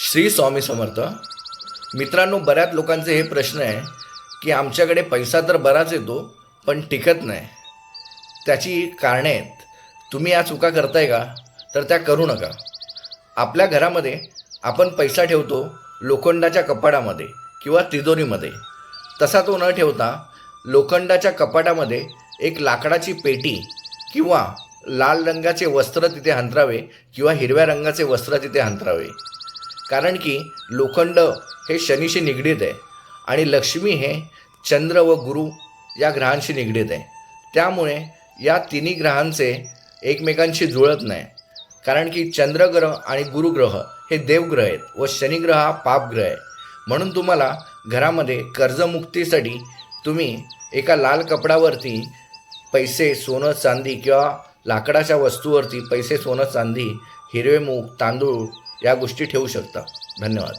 श्री स्वामी समर्थ मित्रांनो बऱ्याच लोकांचे हे प्रश्न आहे की आमच्याकडे पैसा तर बराच येतो पण टिकत नाही. त्याची कारणे आहेत. तुम्ही या चुका करताय का? तर त्या करू नका. आपल्या घरामध्ये आपण पैसा ठेवतो लोखंडाच्या कपाटामध्ये किंवा तिजोरीमध्ये. तसा तो न ठेवता लोखंडाच्या कपाटामध्ये एक लाकडाची पेटी किंवा लाल रंगाचे वस्त्र तिथे अंतरावे किंवा हिरव्या रंगाचे वस्त्र तिथे अंतरावे कारण की लोखंड हे शनीशी निगडीत आहे आणि लक्ष्मी हे चंद्र व गुरु या ग्रहांशी निगडीत आहे. त्यामुळे या तिन्ही ग्रहांचे एकमेकांशी जुळत नाही. कारण की चंद्रग्रह आणि गुरुग्रह हे देवग्रह आहेत व शनिग्रह हा पापग्रह आहे. म्हणून तुम्हाला घरामध्ये कर्जमुक्तीसाठी तुम्ही एका लाल कपडावरती पैसे सोनं चांदी किंवा लाकडाच्या वस्तूवरती पैसे सोनं चांदी हिरवे मूग तांदूळ या गोष्टी ठेवू शकता. धन्यवाद.